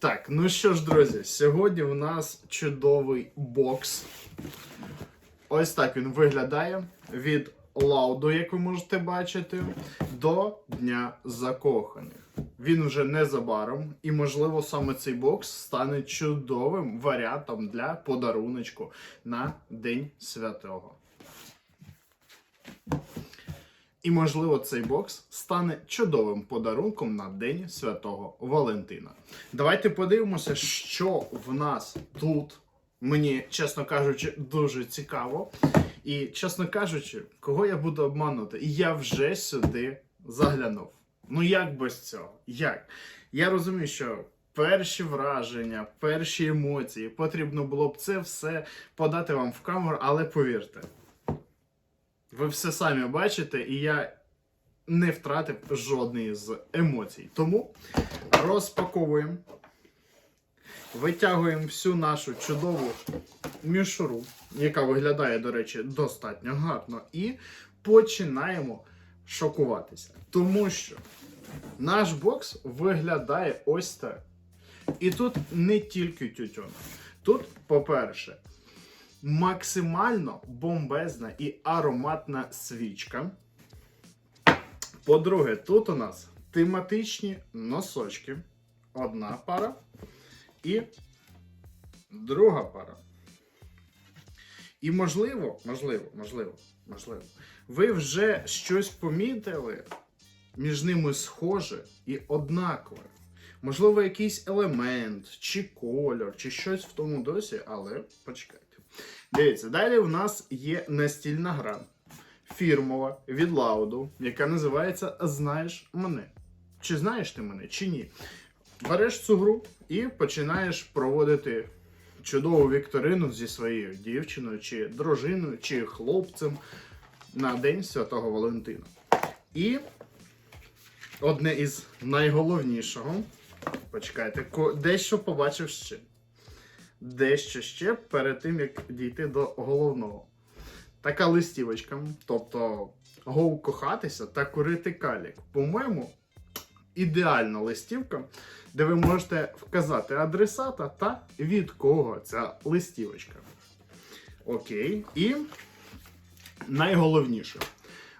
Так, ну що ж, друзі, сьогодні у нас чудовий бокс. Ось так він виглядає від лауду, як ви можете бачити, до Дня закоханих. Він вже незабаром, і, можливо, саме цей бокс стане чудовим варіантом для подаруночку на День Святого. І, можливо, цей бокс стане чудовим подарунком на День Святого Валентина. Давайте подивимося, що в нас тут. Мені, чесно кажучи, дуже цікаво. І, чесно кажучи, кого я буду обманути? Я вже сюди заглянув. Ну як без цього? Як? Я розумію, що перші враження, перші емоції потрібно було б це все подати вам в камеру, але повірте, ви все самі бачите, і я не втратив жодної з емоцій. Тому розпаковуємо, витягуємо всю нашу чудову мішуру, яка виглядає, до речі, достатньо гарно, і починаємо шокуватися. Тому що наш бокс виглядає ось так. І тут не тільки тютюн. Тут, по-перше, максимально бомбезна і ароматна свічка. По-друге, тут у нас тематичні носочки. Одна пара і друга пара. І можливо, можливо, можливо, можливо, ви вже щось помітили між ними схоже і однакове. Можливо, якийсь елемент, чи кольор, чи щось в тому досі, але почекайте. Дивіться, далі у нас є настільна гра фірмова від Лауду, яка називається Знаєш мене. Чи знаєш ти мене, чи ні? Береш цю гру і починаєш проводити чудову вікторину зі своєю дівчиною, чи дружиною, чи хлопцем на День Святого Валентина. І одне із найголовнішого. Почекайте, дещо побачив ще. Дещо ще перед тим, як дійти до головного. Така листівочка, тобто гоу кохатися та курити калік. По-моєму, ідеальна листівка, де ви можете вказати адресата та від кого ця листівочка. Окей. І найголовніше,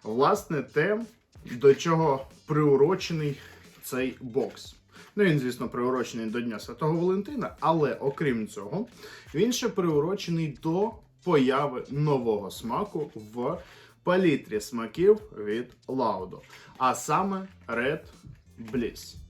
власне, те, до чого приурочений цей бокс. Ну, він, звісно, приурочений до Дня Святого Валентина, але окрім цього, він ще приурочений до появи нового смаку в палітрі смаків від Лаудо, а саме Red Bliss.